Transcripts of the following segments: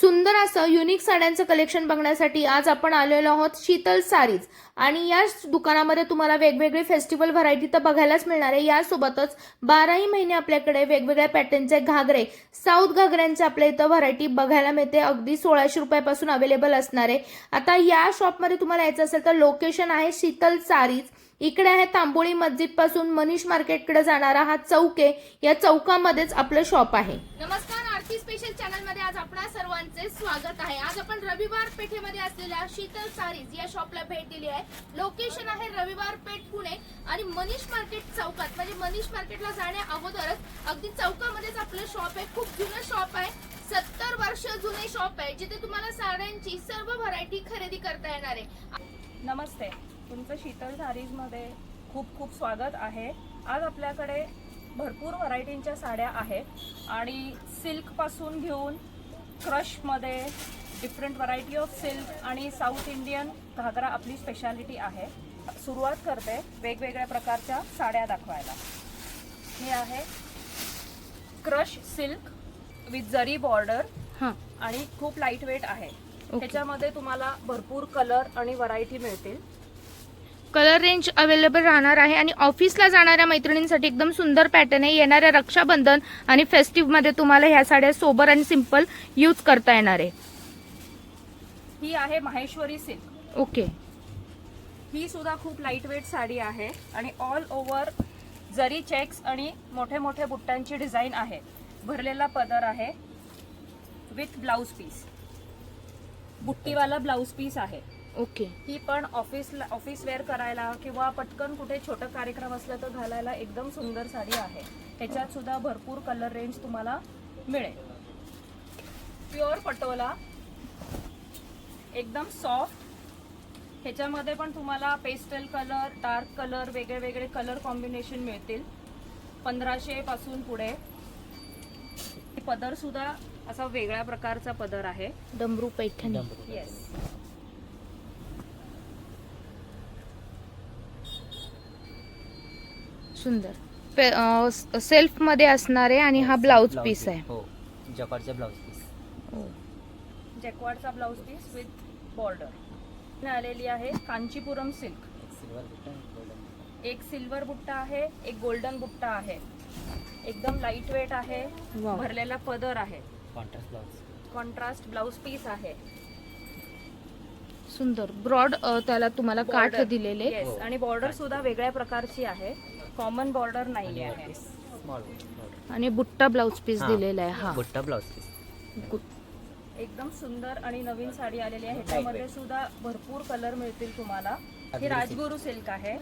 सुंदर असं युनिक साड्यांचं कलेक्शन बघण्यासाठी आज आपण आलेलो आहोत शीतल सारीज. आणि या दुकानामध्ये तुम्हाला वेगवेगळी फेस्टिवल व्हरायटी तर बघायलाच मिळणार आहे. यासोबतच बाराही महिने आपल्याकडे वेगवेगळ्या पॅटर्नचे घागरे साऊथ घागऱ्यांचे आपल्या इथं व्हरायटी बघायला मिळते. अगदी सोळाशे रुपयापासून अवेलेबल असणार. आहे आता या शॉपमध्ये तुम्हाला यायचं असेल तर लोकेशन आहे शीतल सारीज. इकडे आहे तांबोळी मस्जिदपासून मनीष मार्केटकडे जाणारा हा चौक. आहे या चौकामध्येच आपलं शॉप आहे. नमस्कार. मराठी स्पेशल चॅनलमध्ये आज आपणा सर्वांचे स्वागत आहे. आज आपण रविवार पेठेमध्ये असलेल्या शीतल सारीज या शॉपला भेट दिली आहे. लोकेशन आहे रविवार पेठ पुणे आणि मनीष मार्केट चौकात. म्हणजे मनीष मार्केटला जाण्या अगोदरच अगदी चौकामध्येच आपलं शॉप आहे. खूप जुनं शॉप आहे. सत्तर वर्ष जुने शॉप आहे. जिथे तुम्हाला साड्यांची सर्व व्हरायटी खरेदी करता येणार आहे. नमस्ते. तुमचं शीतल सारीजमध्ये खूप खूप स्वागत आहे. आज आपल्याकडे भरपूर व्हरायटींच्या साड्या आहेत. आणि सिल्कपासून घेऊन क्रशमध्ये डिफरंट व्हरायटी ऑफ सिल्क आणि साऊथ इंडियन घागरा आपली स्पेशालिटी आहे. सुरुवात करते वेगवेगळ्या प्रकारच्या साड्या दाखवायला. हे आहे crush silk with zari border हां. आणि खूप लाइट वेट आहे. त्याच्यामध्ये तुम्हाला भरपूर कलर आणि व्हरायटी मिळतील. कलर रेंज अवेलेबल राहणार आहे आणि ऑफिसला जाणाऱ्या मैत्रिणींसाठी एकदम सुंदर पॅटर्न आहे. येणाऱ्या रक्षाबंधन आणि फेस्टिव्हमध्ये तुम्हाला ह्या साड्या सोबर आणि सिंपल यूज करता येणार आहे. ही आहे माहेश्वरी सिल्क ओके ही सुद्धा खूप लाइट वेट साडी आहे आणि ऑल ओव्हर जरी चेक्स आणि मोठे मोठे बुट्टांची डिझाईन आहे. भरलेला पदर आहे विथ ब्लाऊज पीस बुट्टीवाला ब्लाऊज पीस आहे. ओके. ही पण ऑफिसला ऑफिस वेअर करायला किंवा पटकन कुठे छोटं कार्यक्रम असलं तर घालायला एकदम सुंदर साडी आहे. ह्याच्यात सुद्धा भरपूर कलर रेंज तुम्हाला मिळेल. प्युअर पटोला. एकदम सॉफ्ट ह्याच्यामध्ये पण तुम्हाला पेस्टल कलर डार्क कलर वेगळे वेगळे कलर कॉम्बिनेशन मिळतील. पंधराशे पासून पुढे. पदर सुद्धा असा वेगळ्या प्रकारचा पदर आहे. डमरू पैठणी. येस सुंदर. सेल्फमध्ये असणार आहे आणि हा ब्लाउज पीस आहे. हो जकार्डचा ब्लाउज पीस. जॅकवाडचा ब्लाऊज पीस विथ बॉर्डर आलेली आहे कांचीपुरम सिल्क. एक सिल्वर बुट्टा आहे एक गोल्डन बुट्टा आहे. एकदम लाइट वेट आहे. भरलेला पदर आहे. Contrast blouse contrast blouse piece आहे. सुंदर. ब्रॉड त्याला तुम्हाला काठ. दिलेले. हो. आणि बॉर्डर सुद्धा वेगळ्या प्रकारची आहे. कॉमन बॉर्डर नाही आणि आहे स्मॉल आणि बुट्टा ब्लाउज पीस हा. दिलेला आहे हा. बुट्टा ब्लाउज पीस गुड. एकदम सुंदर आणि नवीन साडी आलेली आहे. Lightweight. सुद्धा भरपूर कलर मिळतील तुम्हाला. ही राजगुरू राजगुरू सिल्क आहे.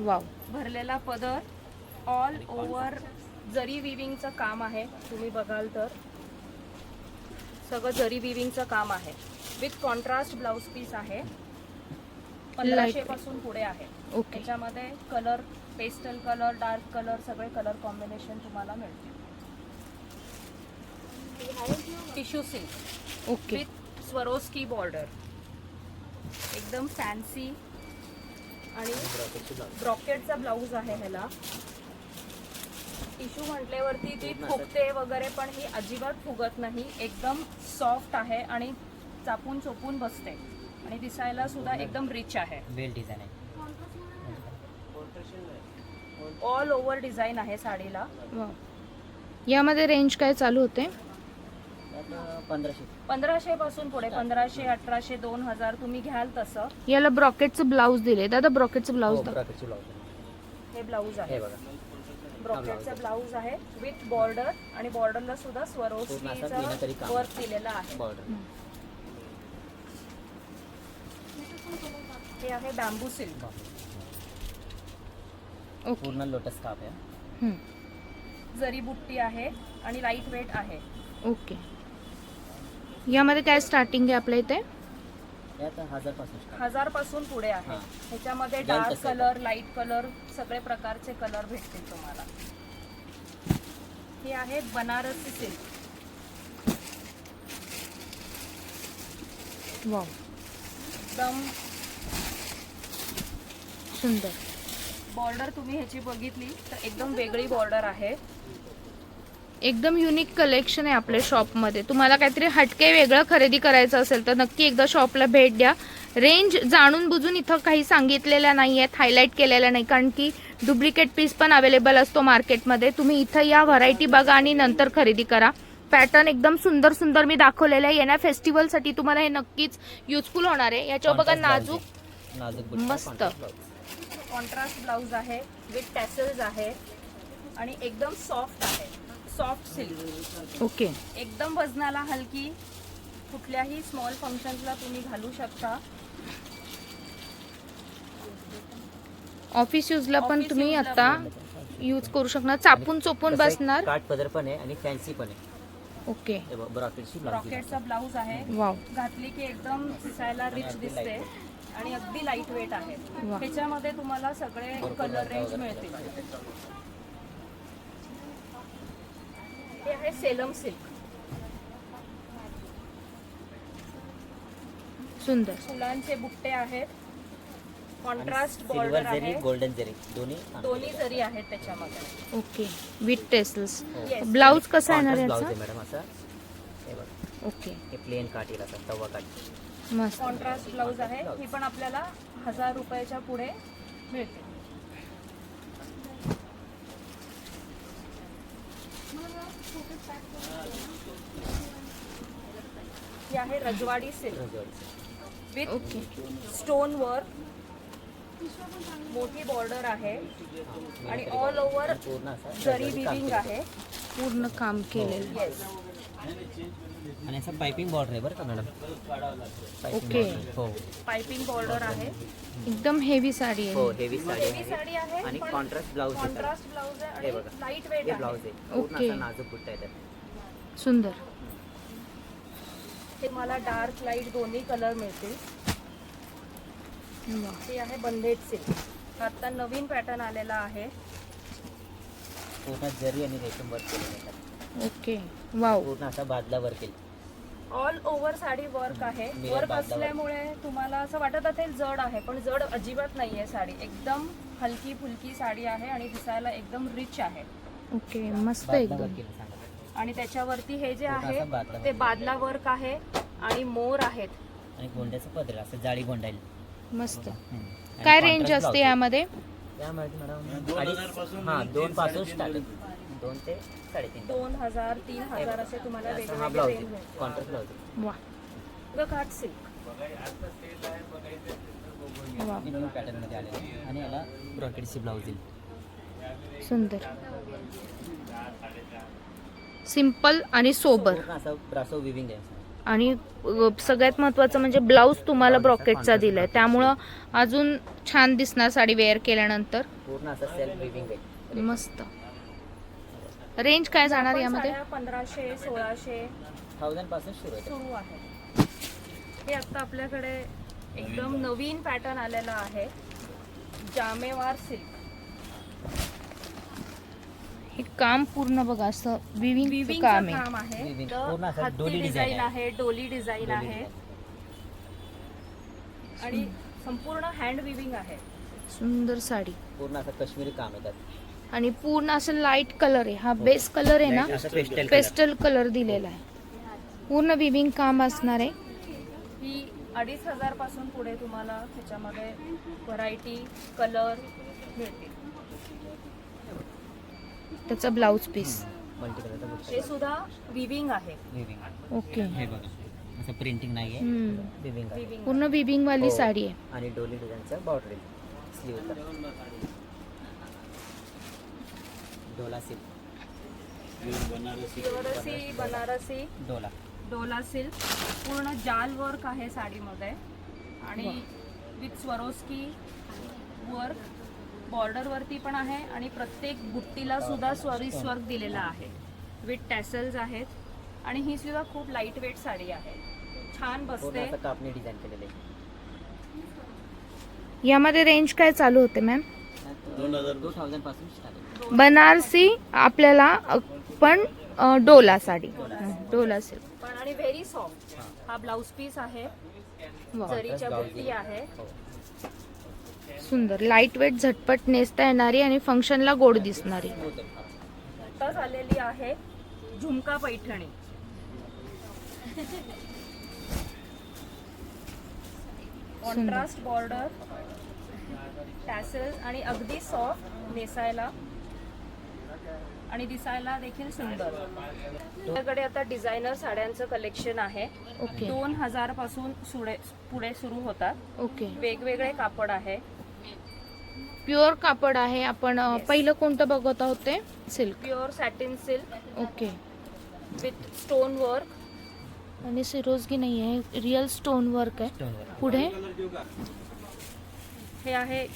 वाव भरलेला पदर ऑल ओव्हर जरी विविंगचं काम आहे तुम्ही बघाल तर. सगळं जरी विविंगचं काम आहे. विथ कॉन्ट्रास्ट ब्लाऊज पीस आहे. पंधराशे पासून पुढे आहे. ओके त्याच्यामध्ये colour pastel colour dark colour सगळे कलर कॉम्बिनेशन तुम्हाला मिळतील. Tissue silk. Okay with Swarovski border एकदम फॅन्सी आणि ब्रॉकेटची ब्लाउज ब्रॉकेटचा ब्लाऊज आहे ह्याला. टिश्यू म्हटल्यावरती ती फुगते वगैरे पण ही अजिबात फुगत नाही. एकदम सॉफ्ट आहे आणि चापून चोपून बसते. आणि दिसायला सुद्धा एकदम रिच आहे. वेल डिझाईन आहे. ऑल ओव्हर डिझाईन आहे साडीला. यामध्ये रेंज काय चालू होते? पंधराशे. पंधराशे पासून पुढे पंधराशे अठराशे दोन हजार तुम्ही घ्याल तसं. याला ब्रॉकेटचं ब्लाऊज दिले दादा ब्रॉकेटचं ब्लाऊज हो दाखव. ब्रॉकेटची ब्लाउज हे ब्लाऊज हे आहे बघा. ब्रॉकेटचा ब्लाऊज आहे विथ बॉर्डर आणि बॉर्डरला सुद्धा स्वरोस्कीचं. वर्क दिलेलं आहे. हे आहे बॅम्बू सिल्क ओके पूर्ण लोटस काप आहे. हम्म. जरी बुट्टी आहे आणि लाइट वेट आहे. ओके यामध्ये काय स्टार्टिंग आहे आपल्या इथे? हजारपासून start. हजारपासून पुढे आहे. हा. ह्याच्यामध्ये डार्क कलर लाइट कलर सगळे प्रकारचे कलर भेटतील तुम्हाला. हे आहे बनारसी सिल्क वाव एकदम सुंदर. बॉर्डर तुम्ही ह्याची बघितली तर एकदम वेगळी बॉर्डर आहे. एकदम युनिक कलेक्शन आहे आपल्या शॉपमध्ये तुम्हाला काहीतरी हटके वेगळं खरेदी करायचं असेल तर नक्की एकदा शॉपला भेट द्या. रेंज जाणून बुजून इथं काही सांगितलेल्या नाही आहेत हायलाईट केलेल्या नाही कारण की डुप्लिकेट पीस पण अवेलेबल असतो मार्केटमध्ये तुम्ही इथं या व्हरायटी बघा आणि नंतर खरेदी करा. पॅटर्न एकदम सुंदर सुंदर मी दाखवलेलं आहे. येण्या फेस्टिवलसाठी तुम्हाला हे नक्कीच युजफुल होणार आहे. याच्यावर बघा नाजूक. मस्त. कॉन्ट्रास्ट ब्लाऊज आहे विथ टॅसल्स आहे आणि एकदम सॉफ्ट आहे. सॉफ्ट सिल्क ओके एकदम वजनाला हलकी कुठल्याही स्मॉल फंक्शन्सला तुम्ही घालू शकता. ऑफिस यूजला पण Office तुम्ही use ला आता. यूज करू शकणार. चापून चोपून कसं आहे, बसणार. काठ पदर पण आहे आणि फॅन्सी पण आहे. ओके ब्रॉकेटची ब्लाउज. रॉकेटचा ब्लाऊज आहे. वाव घातली की एकदम दिसायला रिच दिसते. आणि अगदी लाइट वेट आहे. वा. ह्याच्यामध्ये तुम्हाला सगळे कलर रेंज मिळतील. हे आहे सेलम सिल्क सुंदर. फुलांचे बुट्टे आहेत. कॉन्ट्रास्ट बॉर्डर आहे. गोल्डन जरी दोन्ही दोन्ही जरी आहेत त्याच्यामध्ये. ओके. With tassels. ब्लाऊज कसा येणार ब्लाउज याचा? मॅडम असं. हे बघ. ओके. हे प्लेन काठ येईल असं तवा काठ. मस्त. कॉन्ट्रास्ट ब्लाऊज आहे. ही पण आपल्याला हजार रुपयाच्या पुढे मिळते. ही आहे रजवाडी silk. With okay. Stone work मोठी बॉर्डर आहे. आणि ऑल ओव्हर जरी विविंग. आहे. पूर्ण काम केलेलं. येस आणि असं पायपिंग बॉर्डर आहे बरं का मॅडम ओके. हो. पायपिंग बॉर्डर आहे. एकदम हेवी साडी हो आहे हेवी साडी हेवी साडी आहे आणि कॉन्ट्रास्ट ब्लाऊज आहे. कॉन्ट्रास्ट ब्लाऊज आहे हे आणि बघा. लाइट वेट हे आहे. ब्लाऊज आहे. ओके. नाजूक बुट्टा आहे सुंदर. हे मला डार्क लाइट दोन्ही कलर मिळतील. वा. हे आहे बंदेज सिल्क आता नवीन पॅटर्न आलेला आहे. पूर्ण जरी आणि रेशम वर्क केलेलं आहे. ओके. वाव. पूर्ण असा बादला वर्क केलं ऑल ओव्हर साडी वर्क आहे. वर्क. असल्यामुळे तुम्हाला असं वाटत असेल जड आहे पण जड अजिबात नाही आहे साडी. एकदम हलकी फुलकी साडी आहे आणि दिसायला एकदम रिच आहे. ओके मस्त बादला एकदम. वर्क केलं सांगा. आणि त्याच्यावरती हे जे आहे ते वर्क. बादला वर्क आहे आणि मोर आहेत. आणि गोंड्याचं पदर असं जाळी गोंडाईल. मस्त. काय रेंज असते. यामध्ये? त्यामध्ये मॅडम अडीच हा दोन पासून स्टार्ट दोन ते साडेतीन. दोन हजार तीन हजार असे तुम्हाला हा वेगवेगळे ब्लाऊज आहे. कॉन्ट्रास्ट ब्लाऊज वा. सिल्क वा. नवीन पॅटर्नमध्ये आलेलं आहे. आणि याला ब्रॉकेटची ब्लाऊज येईल सुंदर. सिंपल आणि सोबर पूर्ण असं ब्रासो विविंग आहे. असं. आणि अ, सगळ्यात महत्वाचं म्हणजे ब्लाऊज तुम्हाला ब्रॉकेटचा दिलाय. त्यामुळं अजून छान दिसणार साडी वेअर केल्यानंतर. पूर्ण असं सेल्फ विविंग आहे. मस्त. रेंज काय जाणार यामध्ये? पंधराशे सोळाशे. थाउजंडपासून सुरू आहे. सुरू आहे. हे आता आपल्याकडे एकदम नवीन पॅटर्न आलेला आहे. जामेवार सिल्क हे काम पूर्ण बघा असं विविंग विविंग काम आहे. काम आहे. Weaving. तर पूर्ण असं हत्ती डोली डिझाईन आहे. डोली डिझाईन डोली आहे. आणि संपूर्ण हँड विविंग आहे. सुंदर साडी. पूर्ण असं काश्मीरी काम आहे त्यात. आणि पूर्ण असं लाइट कलर आहे. हा बेस कलर आहे ना पेस्टल पेस्टल कलर दिलेला आहे. पूर्ण विविंग काम असणार आहे. ही अडीच हजारपासून पुढे तुम्हाला ह्याच्यामध्ये व्हरायटी कलर मिळतील. त्याचा ब्लाऊज पीस मल्टी कलरचा हे सुद्धा विविंग आहे. विविंग ओके हे बघा. असं प्रिंटिंग नाही आहे. पूर्ण विविंग वाली हो. साडी आहे. आणि डोली डिझाईनचं बॉर्डर स्लीवला डोला सिल्क. बनारसी बनारसी डोला. डोला सिल्क. पूर्ण जाल वर्क आहे साडीमध्ये. आणि विथ स्वरोस्की वर्क बॉर्डर वरती पण आहे आणि प्रत्येक बुट्टीला सुद्धा स्वरिस वर्क दिलेला आहे. विथ टॅसल्स आहेत. आणि ही सुद्धा खूप लाइट वेट साडी आहे. छान बसते. कापणी डिझाईन केलेलं यामध्ये रेंज काय चालू होते मॅम बनारसी आपल्याला पण डोला साडी. डोला सिल्क पण आणि व्हेरी सॉफ्ट हा ब्लाऊज पीस आहे. जरीच्या बुट्टी आहे. हो. सुंदर. लाइट वेट झटपट नेसता येणारी आणि फंक्शनला गोड दिसणारी. आता झालेली आहे झुमका पैठणी. कॉन्ट्रास्ट बॉर्डर टॅसल्स आणि अगदी सॉफ्ट नेसायला आणि दिसायला देखील सुंदर. आपल्याकडे आता डिझायनर साड्यांचं कलेक्शन आहे. ओके. दोन हजारपासून सुडे पुढे सुरू होतात. ओके. वेगवेगळे कापड आहे. प्युअर कापड आहे. आपण अ, Yes. पहिलं कोणतं बघत आहोत ते? Silk pure satin silk okay. With stone work आणि सिरोजगी नाही आहे. रिअल स्टोन वर्क आहे पुढे हे आहे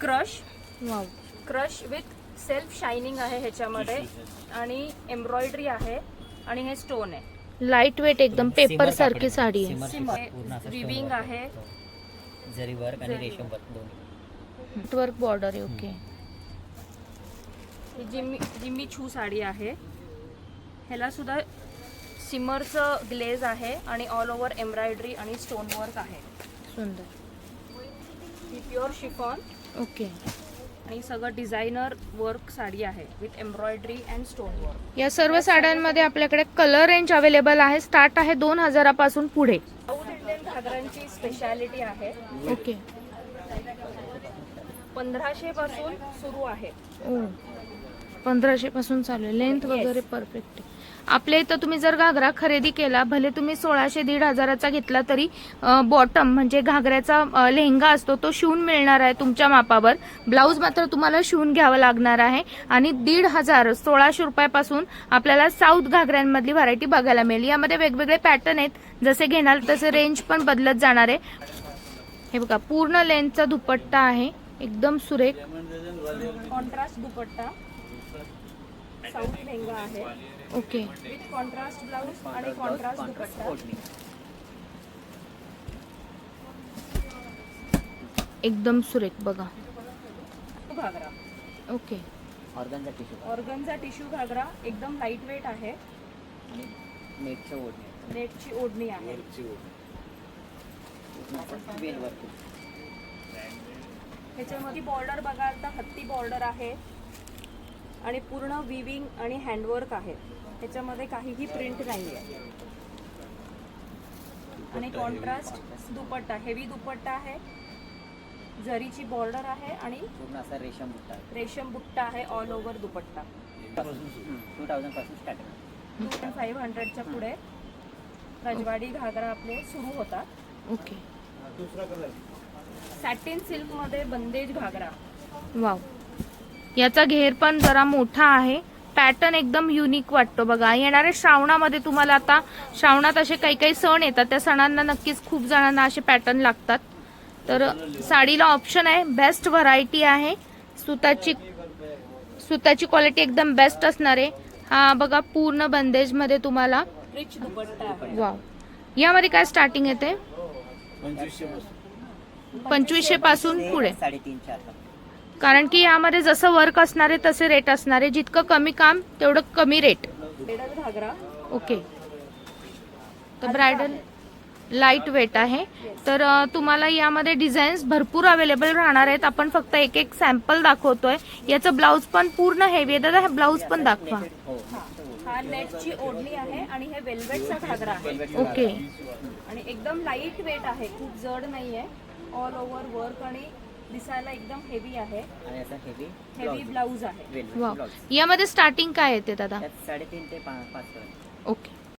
crush. Wow. Crush with self shining आहे ह्याच्यामध्ये. आणि एम्ब्रॉयडरी आहे. आणि हे स्टोन आहे. लाइट वेट एकदम पेपर सारखी साडी आहे. विविंग. आहे. हो. जरी वर्क आणि जरी रेशम वर्क दोन्ही. वर्क बॉर्डर आहे ओके ही जिम्मी जिम्मी छू साडी आहे. ह्याला सुद्धा सिमरचं ग्लेज आहे आणि ऑल ओव्हर एम्ब्रॉयडरी आणि स्टोन वर्क आहे. सुंदर. ही प्युअर शिफॉन. ओके. आणि सगळं डिझायनर वर्क साडी आहे with embroidery and stone work. या सर्व साड्यांमध्ये आपल्याकडे कलर रेंज अवेलेबल आहे. स्टार्ट आहे दोन हजारापासून पुढे. साऊथ इंडियन घागरांची स्पेशालिटी आहे. ओके. पंधराशे पासून सुरू आहे. पंधराशे पासून चालू आहे. लेंथ वगैरे परफेक्ट आहे. आपल्या इथं तुम्ही जर घागरा खरेदी केला भले तुम्ही सोळाशे दीड हजाराचा घेतला तरी बॉटम म्हणजे घागऱ्याचा लेहंगा असतो तो शिवून मिळणार आहे तुमच्या मापावर. ब्लाऊज मात्र तुम्हाला शिवून घ्यावं लागणार आहे. आणि दीड हजार सोळाशे रुपयापासून आपल्याला साऊथ घागऱ्यांमधली व्हरायटी बघायला मिळेल. यामध्ये वेगवेगळे पॅटर्न आहेत. जसे घेणार तसे रेंज पण बदलत जाणार आहे. हे बघा पूर्ण लेंथचा दुपट्टा आहे. एकदम सुरेख. कॉन्ट्रास्ट दुपट्टा. साऊथ लेहंगा आहे. ओके. विथ कॉन्ट्रास्ट ब्लाऊज आणि कॉन्ट्रास्ट दुपट्टा. एकदम सुरेख बघा. घागरा. ओके. ऑर्गनचा टिश्यू ऑर्गनचा टिश्यू घागरा एकदम लाइट वेट आहे नेटचं ओढणी नेटची ओढणी. आहे ह्याच्यामध्ये बॉर्डर बघाल तर हत्ती बॉर्डर आहे. आणि पूर्ण विविंग आणि हँडवर्क आहे. ह्याच्यामध्ये काहीही प्रिंट नाही आहे आणि कॉन्ट्रास्ट दुपट्टा. हेवी दुपट्टा आहे. जरीची बॉर्डर आहे आणि पूर्ण असा रेशम बुट्टा रेशम बुट्टा आहे ऑल ओव्हर दुपट्टा. टू थाउजंडपासून स्टार्टिंग टू पॉईंट फाईव्ह हंड्रेडच्या पुढे रजवाडी घागरा आपले सुरू होतात. ओके. सॅटिन सिल्कमध्ये बंदेज घागरा. वाव. याचा घेर पण जरा मोठा आहे. पॅटर्न एकदम युनिक वाटतो बघा. येणाऱ्या श्रावणामध्ये तुम्हाला आता श्रावणात असे काही काही सण येतात. त्या सणांना नक्कीच खूप जणांना असे पॅटर्न लागतात. तर साडीला ऑप्शन आहे. बेस्ट व्हरायटी आहे. सुताची सुताची क्वालिटी एकदम बेस्ट असणार आहे. हा बघा पूर्ण बंदेजमध्ये तुम्हाला. वाव यामध्ये काय स्टार्टिंग येते? पंचवीसशे पासून. पुढे. कारण की यामध्ये जसं वर्क असणार आहे तसे रेट असणार. आहे जितकं कमी काम तेवढं कमी रेट घागरा ओके तर ब्रायडल लाइट वेट आहे. तर तुम्हाला यामध्ये डिझाईन्स भरपूर अवेलेबल राहणार आहेत. आपण फक्त एक एक सॅम्पल दाखवतोय. याचं ब्लाऊज पण पूर्ण हेवी आहे. दादा हे ब्लाऊज पण दाखवा. हा. नेटची ओढणी आहे आणि हे वेल्वेटचा घागरा आहे. ओके आणि एकदम लाइट वेट आहे. खूप जड नाहीये. ऑल ओव्हर वर्क आणि दिसायला एकदम हेवी आहे. आणि असा हेवी हेवी ब्लाऊज आहे. वेल वाव ब्लाऊज यामध्ये स्टार्टिंग काय येते दादा? साडेतीन ते पा- पाच पर्यंत. ओके